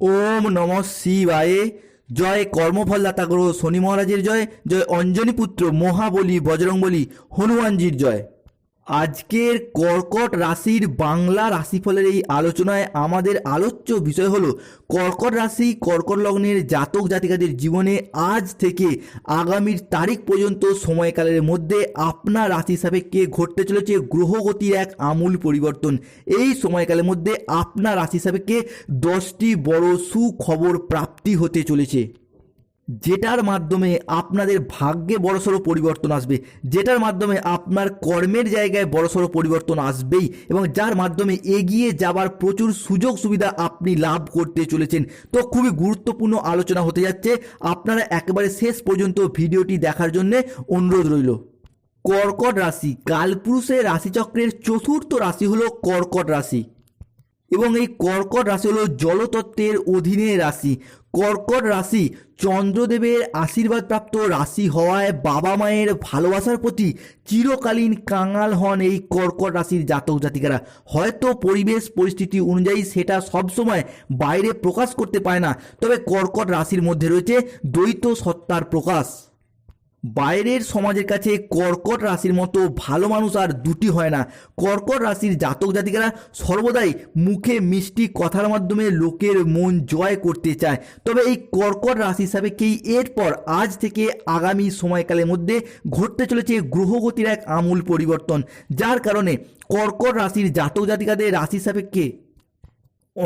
ওম নম শিবায়ে। জয় কর্মফলদাতা গ্রহ শনি মহারাজের জয়। জয় অঞ্জনী পুত্র মহাবলী বজরংবলী হনুমানজির জয়। আজকের কর্কট রাশির বাংলা রাশিফলের এই আলোচনায় আমাদের আলোচ্য বিষয় হলো, কর্কট রাশি, কর্কট লগ্নের জাতক জাতিকাদের জীবনে আজ থেকে আগামীর তারিখ পর্যন্ত সময়কালের মধ্যে আপনার রাশি সাপেক্ষে ঘটতে চলেছে গ্রহগতির এক আমূল পরিবর্তন। এই সময়কালের মধ্যে আপনার রাশি সাপেক্ষে দশটি বড় সুখবর প্রাপ্তি হতে চলেছে। যেটার মাধ্যমে আপনাদের ভাগ্যে বড়সড় পরিবর্তন আসবে, যেটার মাধ্যমে আপনার কর্মের জায়গায় বড়সড় পরিবর্তন আসবেই এবং যার মাধ্যমে এগিয়ে যাবার প্রচুর সুযোগ সুবিধা আপনি লাভ করতে চলেছেন। তো খুবই গুরুত্বপূর্ণ আলোচনা হতে যাচ্ছে। আপনারা একেবারে শেষ পর্যন্ত ভিডিওটি দেখার জন্য অনুরোধ রইল। কর্কট রাশি, কালপুরুষের রাশিচক্রের চতুর্থ রাশি হলো কর্কট রাশি। এবং এই কর্কট রাশি হলো জলতত্ত্বের অধীনে রাশি। কর্কট রাশি চন্দ্রদেবের আশীর্বাদপ্রাপ্ত রাশি হওয়ায় বাবা মায়ের ভালোবাসার প্রতি চিরকালীন কাঙাল হন এই কর্কট রাশির জাতক জাতিকারা। হয়তো পরিবেশ পরিস্থিতি অনুযায়ী সেটা সবসময় বাইরে প্রকাশ করতে পায় না, তবে কর্কট রাশির মধ্যে রয়েছে দ্বৈত সত্তার প্রকাশ। বাইরের সমাজের কাছে কর্কট রাশির মতো ভালো মানুষ আর দুটি হয় না। কর্কট রাশির জাতক জাতিকারা সর্বদাই মুখে মিষ্টি কথার মাধ্যমে লোকের মন জয় করতে চায়। তবে এই কর্কট রাশি সাপেক্ষেই এরপর আজ থেকে আগামী সময়কালের মধ্যে ঘটতে চলেছে গ্রহগতির এক আমূল পরিবর্তন। যার কারণে কর্কট রাশির জাতক জাতিকাদের রাশি সাপেক্ষে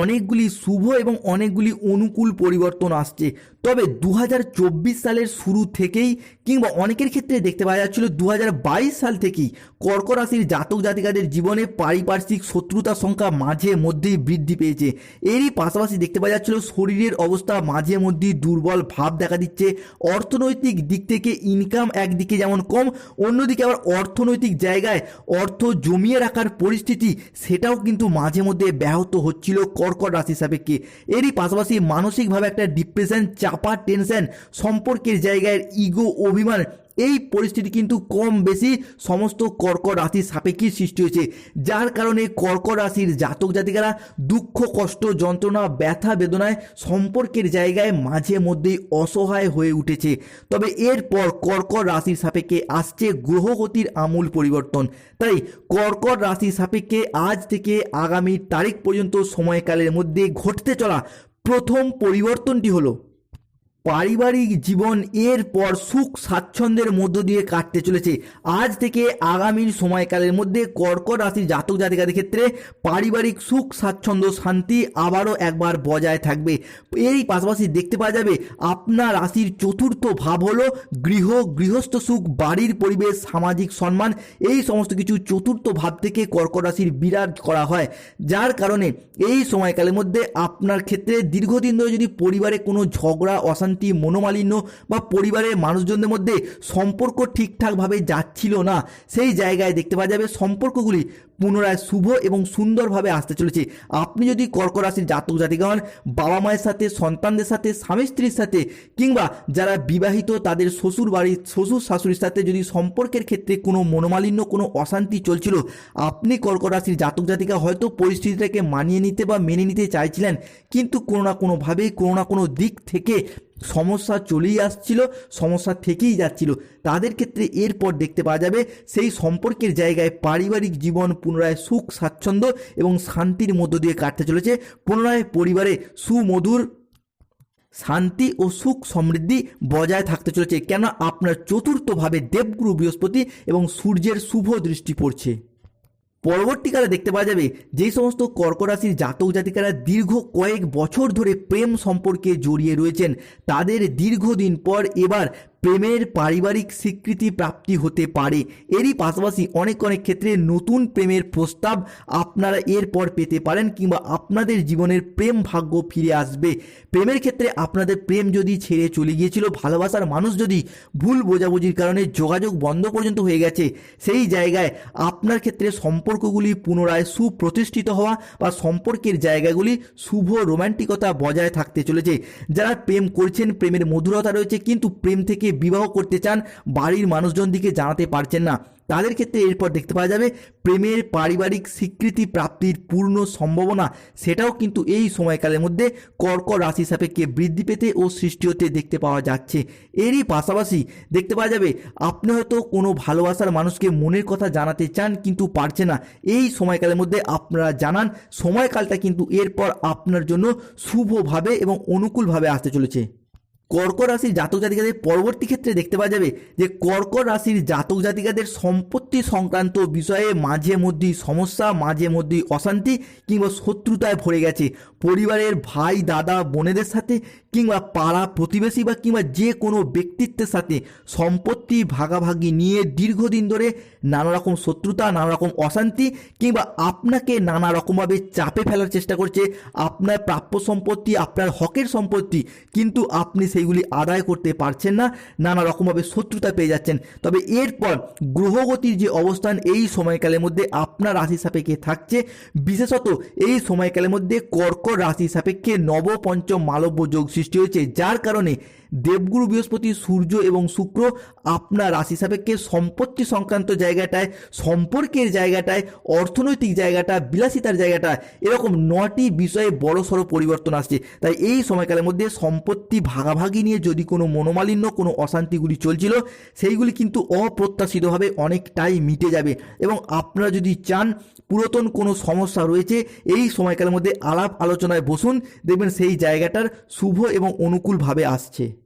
অনেকগুলি শুভ এবং অনেকগুলি অনুকূল পরিবর্তন আসছে। তবে দু হাজার চব্বিশ সালের শুরু থেকেই কিংবা অনেকের ক্ষেত্রে দেখতে পাওয়া যাচ্ছিল দু হাজার বাইশ সাল থেকেই কর্ক রাশির জাতক জাতিকাদের জীবনে পারিপার্শ্বিক শত্রুতার সংখ্যা মাঝে মধ্যেই বৃদ্ধি পেয়েছে। এরই পাশাপাশি দেখতে পাওয়া যাচ্ছিল, শরীরের অবস্থা মাঝে মধ্যেই দুর্বল ভাব দেখা দিচ্ছে। অর্থনৈতিক দিক থেকে ইনকাম একদিকে যেমন কম, অন্যদিকে আবার অর্থনৈতিক জায়গায় অর্থ জমিয়ে রাখার পরিস্থিতি, সেটাও কিন্তু মাঝে মধ্যে ব্যাহত হচ্ছিল কর্কট রাশি সাপেক্ষে। এরই পাশাপাশি মানসিকভাবে একটা ডিপ্রেশন চাপা টেনশন সম্পর্কের জায়গায় ইগো অভিমান এই পরিস্থিতি কিন্তু কম বেশি সমস্ত কর্কট রাশির সাপেক্ষে সৃষ্টি হয়েছে। যার কারণে কর্কট রাশির জাতক জাতিকারা দুঃখ, কষ্ট, যন্ত্রণা, ব্যথা, বেদনায় সম্পর্কের জায়গায় মাঝে মধ্যেই অসহায় হয়ে উঠেছে। তবে এরপর কর্কট রাশির সাপেক্ষে আসছে গ্রহগতির আমূল পরিবর্তন। তাই কর্কট রাশির সাপেক্ষে আজ থেকে আগামী তারিখ পর্যন্ত সময়কালের মধ্যে ঘটতে চলা প্রথম পরিবর্তনটি হলো পারিবারিক জীবন এরপর সুখ স্বাচ্ছন্দ্যের মধ্য দিয়ে কাটতে চলেছে। আজ থেকে আগামীর সময়কালের মধ্যে কর্কট রাশির জাতক জাতিকাদের ক্ষেত্রে পারিবারিক সুখ, স্বাচ্ছন্দ্য, শান্তি আবারও একবার বজায় থাকবে। এই পাশাপাশি দেখতে পাওয়া যাবে, আপনার রাশির চতুর্থ ভাব হলো গৃহ, গৃহস্থ সুখ, বাড়ির পরিবেশ, সামাজিক সম্মান। এই সমস্ত কিছু চতুর্থ ভাব থেকে কর্কট রাশির বিরাট করা হয়। যার কারণে এই সময়কালের মধ্যে আপনার ক্ষেত্রে দীর্ঘদিন ধরে যদি পরিবারে কোনো ঝগড়া, অশান্তি মনোমালিন্য বা পরিবারের মানুষজনদের মধ্যে সম্পর্ক ঠিকঠাকভাবে যাচ্ছিল না। সেই জায়গায় দেখতে পাওয়া যাবে সম্পর্কগুলি পুনরায় শুভ এবং সুন্দরভাবে আসতে চলেছে। আপনি যদি কর্ক রাশির জাতক জাতিকা হন, বাবা মায়ের সাথে, সন্তানদের সাথে, স্বামী স্ত্রীর সাথে, কিংবা যারা বিবাহিত, তাদের শ্বশুর বাড়ির, শ্বশুর শাশুড়ির সাথে যদি সম্পর্কের ক্ষেত্রে কোনো মনোমালিন্য, কোনো অশান্তি চলছিল, আপনি কর্ক রাশির জাতক জাতিকা হয়তো পরিস্থিতিটাকে মানিয়ে নিতে বা মেনে নিতে চাইছিলেন। কিন্তু কোনো না কোনোভাবেই, কোনো না কোনো দিক থেকে সমস্যা চলেই আসছিল, সমস্যা থেকেই যাচ্ছিল। তাদের ক্ষেত্রে এরপর দেখতে পাওয়া যাবে, সেই সম্পর্কের জায়গায় পারিবারিক জীবন পুনরায় সুখ, স্বাচ্ছন্দ্য এবং শান্তির মধ্য দিয়ে কাটতে চলেছে। পুনরায় পরিবারে সুমধুর শান্তি ও সুখ সমৃদ্ধি বজায় থাকতে চলেছে। কেন? আপনার চতুর্থভাবে দেবগুরু বৃহস্পতি এবং সূর্যের শুভ দৃষ্টি পড়ছে। পরবর্তীকালে দেখতে পাওয়া যাবে যে সমস্ত কর্করাশির জাতক জাতিকারা দীর্ঘ কয়েক বছর ধরে প্রেম সম্পর্কে জড়িয়ে রয়েছেন। তাদের দীর্ঘদিন পর এবার প্রেমের পারিবারিক স্বীকৃতি প্রাপ্তি হতে পারে। এরই পাশাপাশি অনেক অনেক ক্ষেত্রে নতুন প্রেমের প্রস্তাব আপনারা এরপর পেতে পারেন কিংবা আপনাদের জীবনের প্রেম ভাগ্য ফিরে আসবে। প্রেমের ক্ষেত্রে আপনাদের প্রেম যদি ছেড়ে চলে গিয়েছিল, ভালোবাসার মানুষ যদি ভুল বোঝাবুঝির কারণে যোগাযোগ বন্ধ পর্যন্ত হয়ে গেছে, সেই জায়গায় আপনার ক্ষেত্রে সম্পর্কগুলি পুনরায় সুপ্রতিষ্ঠিত হওয়া বা সম্পর্কের জায়গাগুলি শুভ রোমান্টিকতা বজায় থাকতে চলেছে। যারা প্রেম করছেন, প্রেমের মধুরতা রয়েছে, কিন্তু প্রেম থেকে বিবাহ করতে চান, বাড়ির মানুষজন দিকে জানাতে পারছেন না। তাদের ক্ষেত্রে এরপর দেখতে পাওয়া যাবে, প্রেমের পারিবারিক স্বীকৃতি প্রাপ্তির পূর্ণ সম্ভাবনা, সেটাও কিন্তু এই সময়কালের মধ্যে কর্ক রাশি সাপেক্ষে বৃদ্ধি পেতে ও সৃষ্টি হতে দেখতে পাওয়া যাচ্ছে। এরই পাশাপাশি দেখতে পাওয়া যাবে, আপনি হয়তো কোনো ভালোবাসার মানুষকে মনের কথা জানাতে চান কিন্তু পারছে না। এই সময়কালের মধ্যে আপনারা জানান, সময়কালটা কিন্তু এরপর আপনার জন্য শুভভাবে এবং অনুকূলভাবে আসতে চলেছে। কর্ক রাশির জাতক জাতিকাদের পরবর্তী ক্ষেত্রে দেখতে পাওয়া যাবে যে কর্ক রাশির জাতক জাতিকাদের সম্পত্তি সংক্রান্ত বিষয়ে মাঝে মধ্যেই সমস্যা, মাঝে মধ্যেই অশান্তি কিংবা শত্রুতায় ভরে গেছে। পরিবারের ভাই, দাদা, বোনেদের সাথে কিংবা পাড়া প্রতিবেশী বা কিংবা যে কোনো ব্যক্তিত্বের সাথে সম্পত্তি ভাগাভাগি নিয়ে দীর্ঘদিন ধরে নানা রকম শত্রুতা নানা রকম অশান্তি কিংবা আপনাকে নানা রকমভাবে চাপে ফেলার চেষ্টা করছে আপনার প্রাপ্য সম্পত্তি, আপনার হকের সম্পত্তি, কিন্তু আপনি সেইগুলি আদায় করতে পারছেন না নানা রকমভাবে শত্রুতা পেয়ে যাচ্ছেন। তবে এরপর গ্রহগতির যে অবস্থান, এই সময়কালের মধ্যে আপনার রাশি সাপেক্ষে থাকছে। বিশেষত এই সময়কালের মধ্যে কর্ক রাশি সাপেক্ষে নব পঞ্চম মালব্য যোগ সৃষ্টি হয়েছে, যার কারণে দেবগুরু বৃহস্পতি, সূর্য এবং শুক্র আপনার রাশি সাপেক্ষে সম্পত্তি সংক্রান্ত জায়গাটায়, সম্পর্কের জায়গাটায়, অর্থনৈতিক জায়গাটা, বিলাসিতার জায়গাটা, এরকম নটি বিষয়ে বড় সড়ো পরিবর্তন আসছে। তাই এই সময়কালের মধ্যে সম্পত্তি ভাগাভাগি নিয়ে যদি কোনো মনোমালিন্য, কোনো অশান্তিগুলি চলছিল, সেইগুলি কিন্তু অপ্রত্যাশিতভাবে অনেকটাই মিটে যাবে এবং আপনারা যদি চান পুরাতন কোনো সমস্যা রয়েছে, এই সময়কালের মধ্যে আলাপ আলোচনায় বসুন, দেখবেন সেই জায়গাটার শুভ এবং অনুকূলভাবে আসছে।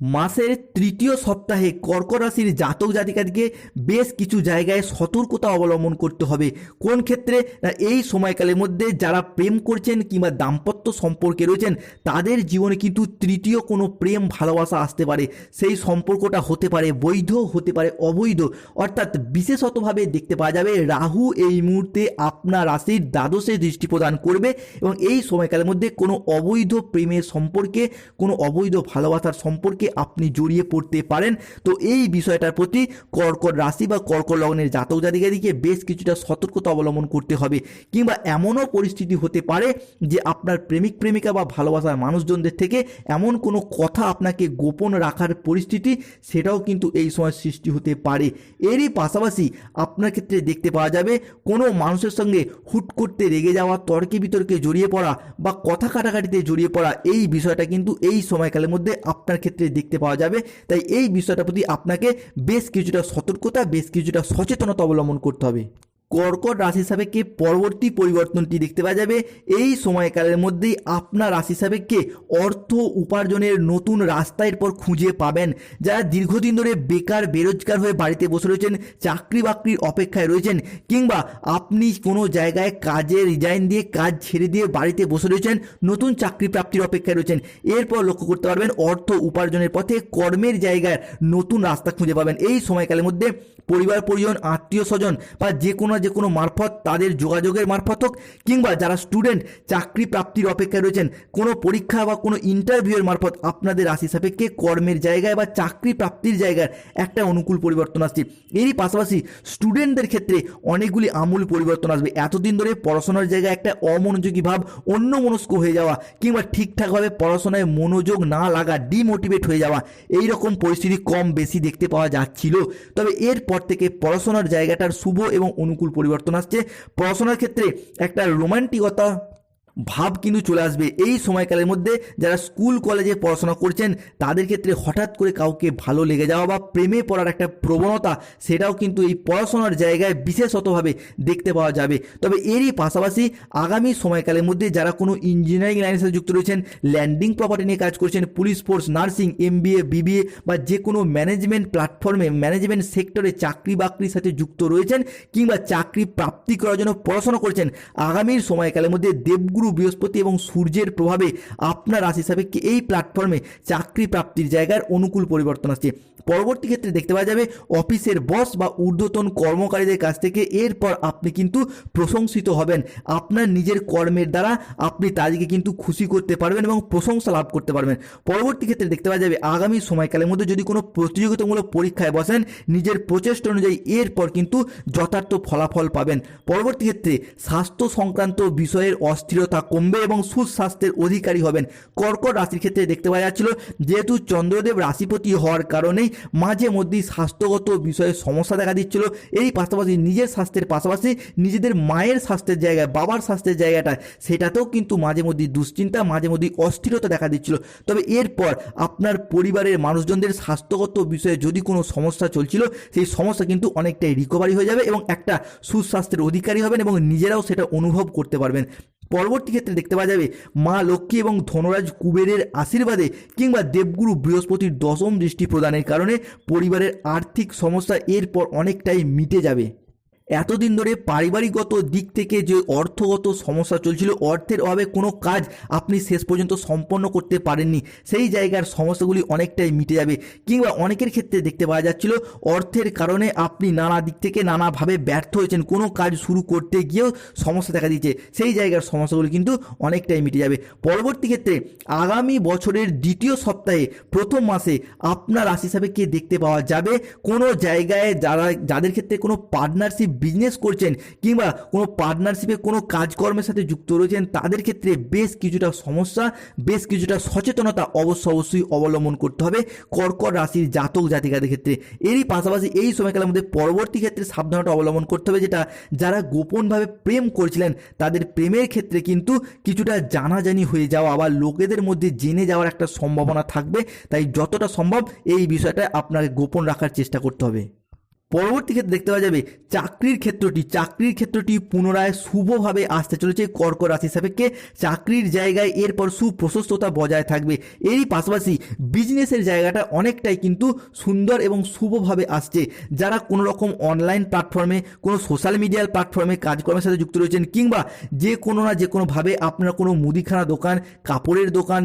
মাসের তৃতীয় সপ্তাহে কর্ক রাশির জাতক জাতিকাদিকে বেশ কিছু জায়গায় সতর্কতা অবলম্বন করতে হবে। কোন ক্ষেত্রে? এই সময়কালের মধ্যে যারা প্রেম করছেন কিংবা দাম্পত্য সম্পর্কে রয়েছেন, তাদের জীবনে কিন্তু তৃতীয় কোনো প্রেম ভালোবাসা আসতে পারে। সেই সম্পর্কটা হতে পারে বৈধ, হতে পারে অবৈধ। অর্থাৎ বিশেষতভাবে দেখতে পাওয়া যাবে, রাহু এই মুহূর্তে আপনার রাশির দ্বাদশে দৃষ্টি প্রদান করবে এবং এই সময়কালের মধ্যে কোনো অবৈধ প্রেমের সম্পর্কে, কোনো অবৈধ ভালোবাসার সম্পর্কে আপনি জড়িয়ে পড়তে পারেন। তো এই বিষয়টার প্রতি কর্কট রাশি বা কর্কট লগ্নের জাতক জাতিকাদিকে বেশ কিছুটা সতর্কতা অবলম্বন করতে হবে। কিংবা এমনও পরিস্থিতি হতে পারে যে আপনার প্রেমিক, প্রেমিকা বা ভালোবাসার মানুষজনদের থেকে এমন কোনো কথা আপনাকে গোপন রাখার পরিস্থিতি, সেটাও কিন্তু এই সময় সৃষ্টি হতে পারে। এরই পাশাপাশি আপনার ক্ষেত্রে দেখতে পাওয়া যাবে, কোনো মানুষের সঙ্গে হুট করতে রেগে যাওয়া, তর্কে বিতর্কে জড়িয়ে পড়া বা কথা কাটাকাটিতে জড়িয়ে পড়া, এই বিষয়টা কিন্তু এই সময়কালের মধ্যে আপনার ক্ষেত্রে দেখতে পাওয়া যাবে। তাই এই বিষয়টার প্রতি আপনাকে বেশ কিছুটা সতর্কতা, বেশ কিছুটা সচেতনতা অবলম্বন করতে হবে। কর্কট রাশি সাপেক্ষে পরবর্তী পরিবর্তনটি দেখতে পাওয়া যাবে। এই সময়কালের মধ্যেই আপনার রাশি সাপেক্ষে অর্থ উপার্জনের নতুন রাস্তা এরপর খুঁজে পাবেন। যারা দীর্ঘদিন ধরে বেকার, বেরোজগার হয়ে বাড়িতে বসে রয়েছেন চাকরি বাকরির অপেক্ষায় রয়েছেন, কিংবা আপনি কোনো জায়গায় কাজে রিজাইন দিয়ে কাজ ছেড়ে দিয়ে বাড়িতে বসে রয়েছেন, নতুন চাকরি প্রাপ্তির অপেক্ষায় রয়েছেন, এরপর লক্ষ্য করতে পারবেন অর্থ উপার্জনের পথে কর্মের জায়গায় নতুন রাস্তা খুঁজে পাবেন। এই সময়কালের মধ্যে পরিবার, পরিজন আত্মীয় স্বজন বা যে কোনো যে কোনো মারফত, তাদের যোগাযোগের মারফত হোক, কিংবা যারা স্টুডেন্ট, চাকরি প্রাপ্তির অপেক্ষায় রয়েছেন, কোনো পরীক্ষা বা কোনো ইন্টারভিউয়ের মারফত, আপনাদের রাশি সাপেক্ষে কর্মের জায়গায় বা চাকরি প্রাপ্তির জায়গার একটা অনুকূল পরিবর্তন আসছে। এরই পাশাপাশি স্টুডেন্টদের ক্ষেত্রে অনেকগুলি আমূল পরিবর্তন আসবে। এতদিন ধরে পড়াশোনার জায়গায় একটা অমনোযোগী ভাব অন্য মনস্ক হয়ে যাওয়া, কিংবা ঠিকঠাকভাবে পড়াশোনায় মনোযোগ না লাগা, ডিমোটিভেট হয়ে যাওয়া এই রকম পরিস্থিতি কম বেশি দেখতে পাওয়া যাচ্ছিল। তবে এরপর থেকে পড়াশোনার জায়গাটার শুভ এবং অনুকূল পরিবর্তন আসছে। পড়াশোনার ক্ষেত্রে একটা রোমান্টিকতা ভাব কিন্তু চলে আসবে। এই সময়কালের মধ্যে যারা স্কুল, কলেজে পড়াশোনা করছেন, তাদের ক্ষেত্রে হঠাৎ করে কাউকে ভালো লেগে যাওয়া বা প্রেমে পড়ার একটা প্রবণতা, সেটাও কিন্তু এই পড়াশোনার জায়গায় বিশেষতভাবে দেখতে পাওয়া যাবে। তবে এরই পাশাপাশি আগামী সময়কালের মধ্যে যারা কোনো ইঞ্জিনিয়ারিং লাইনের সাথে যুক্ত রয়েছেন ল্যান্ডিং প্রপার্টি নিয়ে কাজ করছেন police force nursing M MBA BBA বা যে কোনো ম্যানেজমেন্ট প্ল্যাটফর্মে ম্যানেজমেন্ট সেক্টরে চাকরি বাকরির সাথে যুক্ত রয়েছেন কিংবা চাকরি প্রাপ্তি করার জন্য পড়াশোনা করছেন, আগামীর সময়কালের মধ্যে দেবগুরু বৃহস্পতি এবং সূর্যের প্রভাবে আপনার রাশি সাপেক্ষে এই প্ল্যাটফর্মে চাকরি প্রাপ্তির জায়গার অনুকূল পরিবর্তন আসছে। পরবর্তী ক্ষেত্রে দেখতে পাওয়া যাবে অফিসের বস বা ঊর্ধ্বতন কর্মকারীদের কাছ থেকে এরপর আপনি কিন্তু প্রশংসিত হবেন। আপনার নিজের কর্মের দ্বারা আপনি তাদেরকে কিন্তু খুশি করতে পারবেন এবং প্রশংসা লাভ করতে পারবেন। পরবর্তী ক্ষেত্রে দেখতে পাওয়া যাবে আগামী সময়কালের মধ্যে যদি কোনো প্রতিযোগিতামূলক পরীক্ষায় বসেন, নিজের প্রচেষ্টা অনুযায়ী এরপর কিন্তু যথার্থ ফলাফল পাবেন। পরবর্তী ক্ষেত্রে স্বাস্থ্য সংক্রান্ত বিষয়ের অস্থিরতা অস্থিরতা কমবে এবং সুস্বাস্থ্যের অধিকারী হবেন। কর্কট রাশির ক্ষেত্রে দেখতে পাওয়া যাচ্ছিল, যেহেতু চন্দ্রদেব রাশিপতি হওয়ার কারণেই মাঝে মধ্যেই স্বাস্থ্যগত বিষয়ে সমস্যা দেখা দিচ্ছিল। এই পাশাপাশি নিজের স্বাস্থ্যের পাশাপাশি নিজেদের মায়ের স্বাস্থ্যের জায়গায়, বাবার স্বাস্থ্যের জায়গাটা সেটাতেও কিন্তু মাঝে মধ্যেই দুশ্চিন্তা, মাঝে মধ্যেই অস্থিরতা দেখা দিচ্ছিল। তবে এরপর আপনার পরিবারের মানুষজনদের স্বাস্থ্যগত বিষয়ে যদি কোনো সমস্যা চলছিল, সেই সমস্যা কিন্তু অনেকটাই রিকভারি হয়ে যাবে এবং একটা সুস্বাস্থ্যের অধিকারী হবেন এবং নিজেরাও সেটা অনুভব করতে পারবেন। পরবর্তী ক্ষেত্রে দেখতে পাওয়া যাবে মা লক্ষ্মী এবং ধনরাজ কুবেরের আশীর্বাদে কিংবা দেবগুরু বৃহস্পতির দশম দৃষ্টি প্রদানের কারণে পরিবারের আর্থিক সমস্যা এরপর অনেকটাই মিটে যাবে। এতদিন ধরে পারিবারিকগত দিক থেকে যে অর্থগত সমস্যা চলছিল, অর্থের অভাবে কোনো কাজ আপনি শেষ পর্যন্ত সম্পন্ন করতে পারেননি। সেই জায়গার সমস্যাগুলি অনেকটাই মিটে যাবে। কিংবা অনেকের ক্ষেত্রে দেখতে পাওয়া যাচ্ছিল, অর্থের কারণে আপনি নানা দিক থেকে নানাভাবে ব্যর্থ হয়েছেন। কোনো কাজ শুরু করতে গিয়েও সমস্যা দেখা দিচ্ছে সেই জায়গার সমস্যাগুলি কিন্তু অনেকটাই মিটে যাবে। পরবর্তী ক্ষেত্রে আগামী বছরের দ্বিতীয় সপ্তাহে প্রথম মাসে আপনার রাশি হিসাবে কে দেখতে পাওয়া যাবে? কোনো জায়গায় যারা, যাদের ক্ষেত্রে কোনো পার্টনারশিপ বিজনেস করছেন কিংবা কোনো পার্টনারশিপে কোনো কাজকর্মের সাথে যুক্ত রয়েছেন, তাদের ক্ষেত্রে বেশ কিছুটা সমস্যা, বেশ কিছুটা সচেতনতা অবশ্য অবশ্যই অবলম্বন করতে হবে কর্কট রাশির জাতক জাতিকাদের ক্ষেত্রে। এরই পাশাপাশি এই সময়কালের মধ্যে পরবর্তী ক্ষেত্রে সাবধানতা অবলম্বন করতে হবে, যেটা যারা গোপনভাবে প্রেম করছিলেন, তাদের প্রেমের ক্ষেত্রে কিন্তু কিছুটা জানাজানি হয়ে যাওয়া আবার লোকেদের মধ্যে জেনে যাওয়ার একটা সম্ভাবনা থাকবে। তাই যতটা সম্ভব এই বিষয়টা আপনাকে গোপন রাখার চেষ্টা করতে হবে। পরবর্তী ক্ষেত্রে দেখতে পাওয়া যাবে, চাকরির ক্ষেত্রটি চাকরির ক্ষেত্রটি পুনরায় শুভভাবে আসতে চলেছে কর্ক রাশি সাপেক্ষে। চাকরির জায়গায় এরপর সুপ্রশস্ততা বজায় থাকবে। এরই পাশাপাশি বিজনেসের জায়গাটা অনেকটাই কিন্তু সুন্দর এবং শুভভাবে আসছে। যারা কোনো রকম অনলাইন প্ল্যাটফর্মে কোনো সোশ্যাল মিডিয়ার প্ল্যাটফর্মে কাজকর্মের সাথে যুক্ত রয়েছেন কিংবা যে কোনো না যে কোনোভাবে আপনার কোনো মুদিখানা দোকান, কাপড়ের দোকান,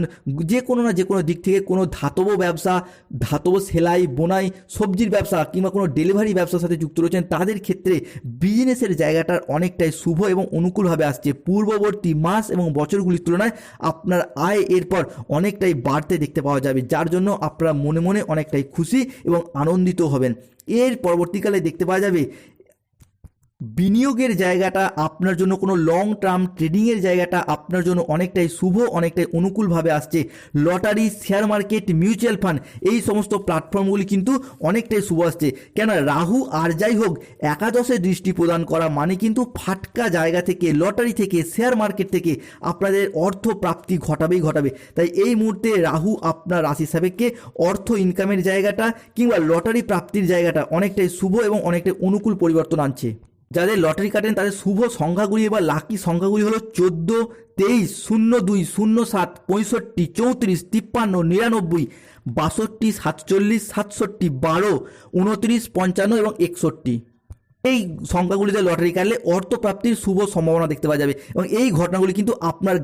যে কোনো না যে কোনো দিক থেকে কোনো ধাতব ব্যবসা, ধাতব সেলাই, বোনাই, সবজির ব্যবসা কিংবা কোনো ডেলিভারি ব্যবসার সাথে যুক্ত রয়েছেন, তাদের ক্ষেত্রে বিজনেসের জায়গাটার অনেকটাই শুভ এবং অনুকূলভাবে আসছে। পূর্ববর্তী মাস এবং বছরগুলির তুলনায় আপনার আয় এরপর অনেকটাই বাড়তে দেখতে পাওয়া যাবে, যার জন্য আপনারা মনে মনে অনেকটাই খুশি এবং আনন্দিত হবেন। এর পরবর্তীকালে দেখতে পাওয়া যাবে বিনিয়োগের জায়গাটা আপনার জন্য কোনো লং টার্ম ট্রেডিংয়ের জায়গাটা আপনার জন্য অনেকটাই শুভ, অনেকটাই অনুকূলভাবে আসছে। Lottery share market mutual fund এই সমস্ত প্ল্যাটফর্মগুলি কিন্তু অনেকটাই শুভ আসছে। কেন রাহু আর যাই হোক, একাদশে দৃষ্টি প্রদান করা মানে কিন্তু ফাটকা জায়গা থেকে, লটারি থেকে শেয়ার মার্কেট থেকে আপনাদের অর্থ প্রাপ্তি ঘটাবেই ঘটাবে। তাই এই মুহূর্তে রাহু আপনার রাশি সাপেক্ষে অর্থ ইনকামের জায়গাটা কিংবা লটারি প্রাপ্তির জায়গাটা অনেকটাই শুভ এবং অনেকটাই অনুকূল পরিবর্তন আনছে। যাদের লটারি কাটেন তাদের শুভ সংখ্যাগুলি এবার লাকি সংখ্যাগুলি হলো চোদ্দ, তেইশ, শূন্য দুই, শূন্য সাত, পঁয়ষট্টি, চৌত্রিশ, তিপ্পান্ন, নিরানব্বই, বাষট্টি, সাতচল্লিশ, সাতষট্টি, বারো, উনত্রিশ, পঞ্চান্ন এবং একষট্টি। এই সংখ্যাগুলিতে লটারি কাটলে অর্থপ্রাপ্তির শুভ সম্ভাবনা দেখতে পাওয়া যাবে এবং এই ঘটনাগুলি কিন্তু আপনার